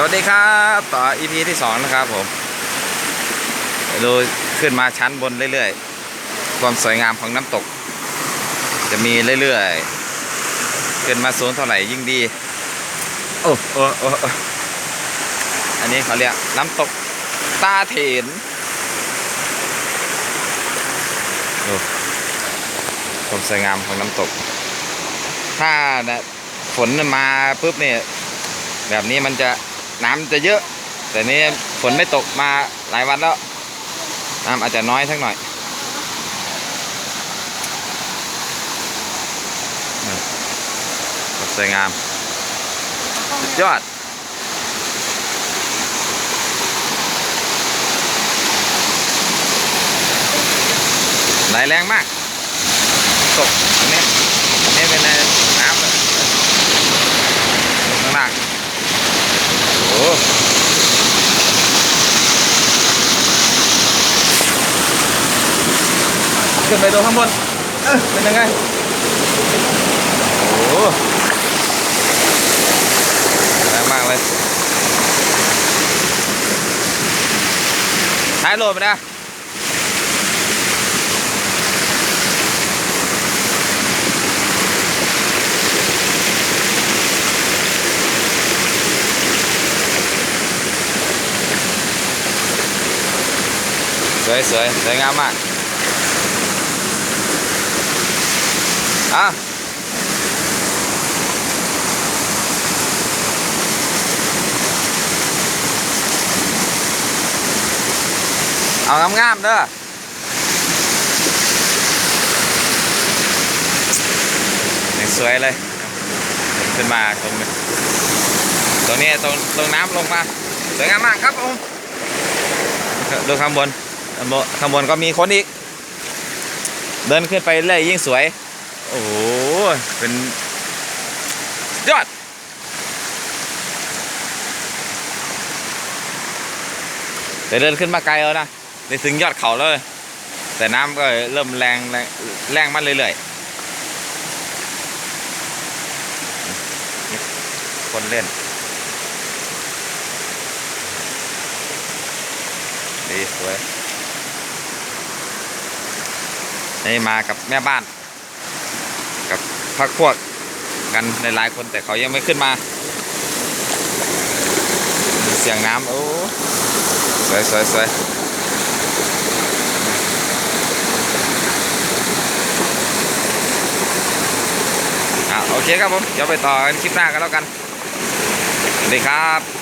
สวัสดีครับ ต่อ EP ที่สองนะครับผมดูขึ้นมาชั้นบนเรื่อยๆ ความสวยงามของน้ำตก จะมีเรื่อยๆ ขึ้นมาสูงเท่าไหร่ยิ่งดี โอ้โอ้โอ้อันนี้เขาเรียกน้ำตกตาเถนดูความสวยงามของน้ำตก ถ้าเนี่ยฝนมาปุ๊บเนี่ยแบบนี้มันจะ น้ำจะเยอะ แต่นี้ฝนไม่ตกมาหลายวันแล้ว น้ำอาจจะน้อยสักหน่อยสวยงามสุดยอดไหลแรงมากตกตรงนี้นี่เป็นน้ำเลยลงข้างล่าง โอ้ ขึ้นไปดูข้างบนเอ้ยเป็นยังไง โอ้แรงมากเลยท้ายโหลดไปนะสวยสวยสวยงามมาก อะเอางามๆเด้อยังสวยเลยขึ้นมาตรงตรงนี้ตรงตรงน้ำลงมาสวยงามมากครับผมดูข้างบนข้างบนข้างบนก็มีคนอีก เดินขึ้นไปเรื่อยยิ่งสวย โอ้โหเป็นยอดแต่เดินขึ้นมาไกลแล้วนะได้ถึงยอดเขาแล้วเลยแต่น้ำก็เริ่มแรงแรงแรงมาเรื่อยๆ คนเล่นดีสวยนี่มากับแม่บ้าน พักพวกกันในหลายคนแต่เขายังไม่ขึ้นมา เสียงน้ำโอ้สวยสวยสวยอะโอเคครับผม เดี๋ยวไปต่อกันคลิปหน้ากันแล้วกัน สวัสดีครับ